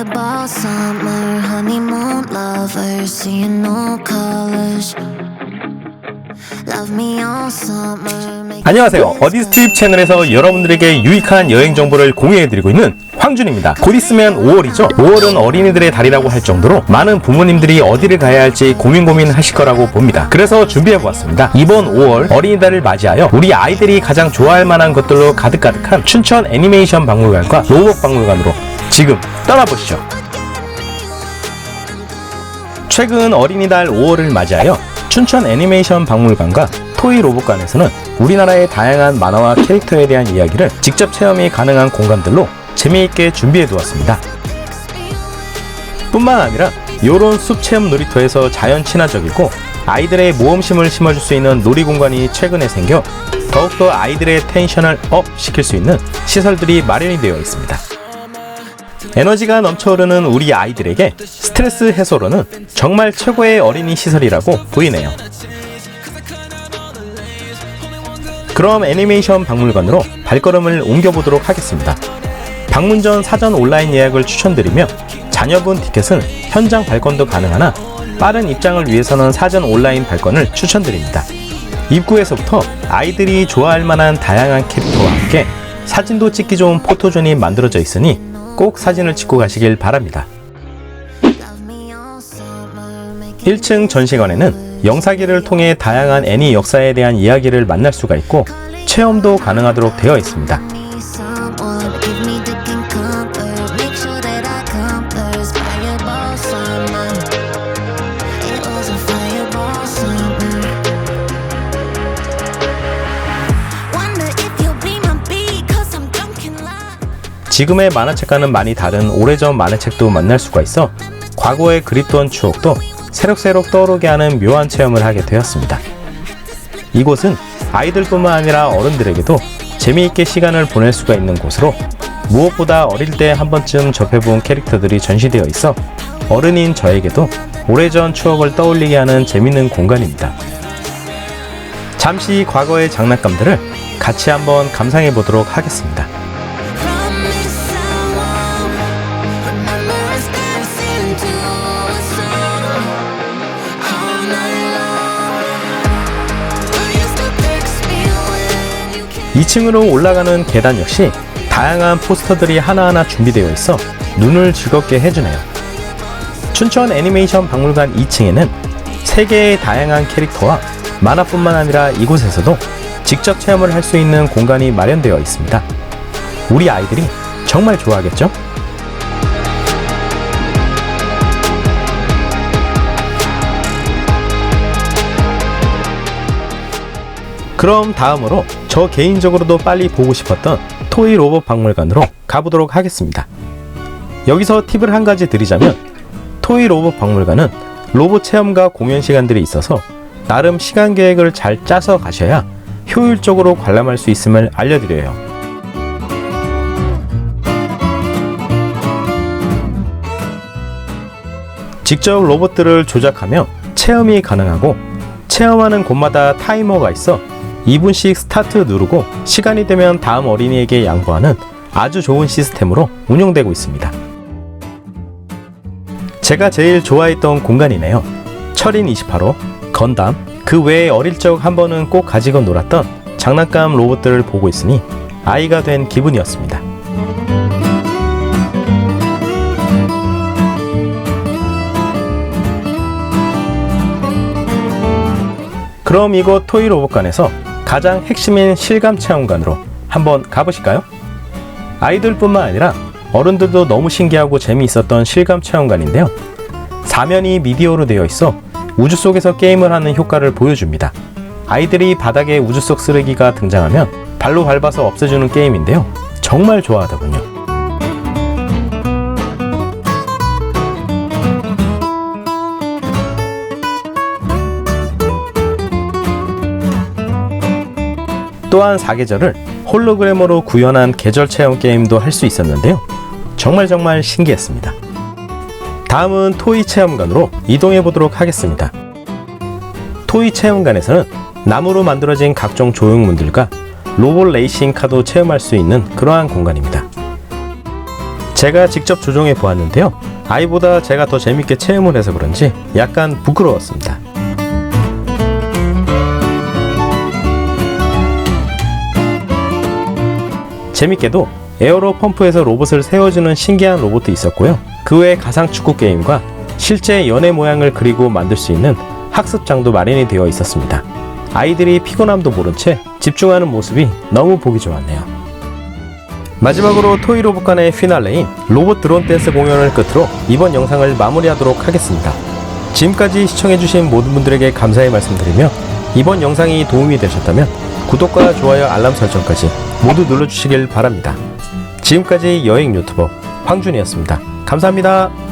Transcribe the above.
fireball summer, honeymoon lovers, seeing no colors. Love me all summer. make 안녕하세요. 어디스 트립 채널에서 여러분들에게 유익한 여행 정보를 공유해드리고 있는 황준입니다. 곧 있으면 5월이죠. 5월은 어린이들의 달이라고 할 정도로 많은 부모님들이 어디를 가야 할지 고민 고민 하실 거라고 봅니다. 그래서 준비해보았습니다. 이번 5월 어린이달을 맞이하여 우리 아이들이 가장 좋아할 만한 것들로 가득가득한 춘천 애니메이션 박물관과 로봇 박물관으로 지금 떠나보시죠. 최근 어린이달 5월을 맞이하여 춘천 애니메이션 박물관과 토이 로봇관에서는 우리나라의 다양한 만화와 캐릭터에 대한 이야기를 직접 체험이 가능한 공간들로 재미있게 준비해 두었습니다. 뿐만 아니라 요런 숲 체험 놀이터에서 자연 친화적이고 아이들의 모험심을 심어줄 수 있는 놀이 공간이 최근에 생겨 더욱더 아이들의 텐션을 업 시킬 수 있는 시설들이 마련이 되어 있습니다. 에너지가 넘쳐흐르는 우리 아이들에게 스트레스 해소로는 정말 최고의 어린이 시설이라고 보이네요. 그럼 애니메이션 박물관으로 발걸음을 옮겨보도록 하겠습니다. 방문 전 사전 온라인 예약을 추천드리며 자녀분 티켓은 현장 발권도 가능하나 빠른 입장을 위해서는 사전 온라인 발권을 추천드립니다. 입구에서부터 아이들이 좋아할 만한 다양한 캐릭터와 함께 사진도 찍기 좋은 포토존이 만들어져 있으니 꼭 사진을 찍고 가시길 바랍니다. Love me all summer. make 1층 전시관에는 영사기를 통해 다양한 애니 역사에 대한 이야기를 만날 수가 있고 체험도 가능하도록 되어 있습니다. 지금의 만화책과는 많이 다른 오래전 만화책도 만날 수가 있어 과거에 그립던 추억도 새록새록 떠오르게 하는 묘한 체험을 하게 되었습니다. 이곳은 아이들뿐만 아니라 어른들에게도 재미있게 시간을 보낼 수가 있는 곳으로 무엇보다 어릴 때 한 번쯤 접해본 캐릭터들이 전시되어 있어 어른인 저에게도 오래전 추억을 떠올리게 하는 재밌는 공간입니다. 잠시 과거의 장난감들을 같이 한번 감상해 보도록 하겠습니다. 2층으로 올라가는 계단 역시 다양한 포스터들이 하나하나 준비되어 있어 눈을 즐겁게 해주네요. 춘천 애니메이션 박물관 2층에는 세계의 다양한 캐릭터와 만화뿐만 아니라 이곳에서도 직접 체험을 할 수 있는 공간이 마련되어 있습니다. 우리 아이들이 정말 좋아하겠죠? 그럼 다음으로 저 개인적으로도 빨리 보고 싶었던 토이 로봇 박물관으로 가보도록 하겠습니다. 여기서 팁을 한 가지 드리자면 토이 로봇 박물관은 로봇 체험과 공연 시간들이 있어서 나름 시간 계획을 잘 짜서 가셔야 효율적으로 관람할 수 있음을 알려드려요. 직접 로봇들을 조작하며 체험이 가능하고 체험하는 곳마다 타이머가 있어 2분씩 스타트 누르고 시간이 되면 다음 어린이에게 양보하는 아주 좋은 시스템으로 운영되고 있습니다. 제가 제일 좋아했던 공간이네요. 철인 28호, 건담, 그 외에 어릴 적 한 번은 꼭 가지고 놀았던 장난감 로봇들을 보고 있으니 아이가 된 기분이었습니다. 그럼 이곳 토이 로봇관에서 가장 핵심인 실감 체험관으로 한번 가보실까요? 아이들뿐만 아니라 어른들도 너무 신기하고 재미있었던 실감 체험관인데요. 사면이 미디어로 되어 있어 우주 속에서 게임을 하는 효과를 보여줍니다. 아이들이 바닥에 우주 속 쓰레기가 등장하면 발로 밟아서 없애주는 게임인데요. 정말 좋아하더군요. 또한 사계절을 홀로그램으로 구현한 계절 체험 게임도 할 수 있었는데요. 정말 정말 신기했습니다. 다음은 토이 체험관으로 이동해 보도록 하겠습니다. 토이 체험관에서는 나무로 만들어진 각종 조형물들과 로봇 레이싱 카도 체험할 수 있는 그러한 공간입니다. 제가 직접 조종해 보았는데요. 아이보다 제가 더 재밌게 체험을 해서 그런지 약간 부끄러웠습니다. 재밌게도 에어로 펌프에서 로봇을 세워주는 신기한 로봇도 있었고요. 그 외에 가상 축구 게임과 실제 연애 모양을 그리고 만들 수 있는 학습장도 마련이 되어 있었습니다. 아이들이 피곤함도 모른 채 집중하는 모습이 너무 보기 좋았네요. 마지막으로 토이 로봇 간의 피날레인 로봇 드론 댄스 공연을 끝으로 이번 영상을 마무리하도록 하겠습니다. 지금까지 시청해주신 모든 분들에게 감사의 말씀드리며 이번 영상이 도움이 되셨다면 구독과 좋아요 알람 설정까지 모두 눌러주시길 바랍니다. 지금까지 여행 유튜버 황준이었습니다. 감사합니다.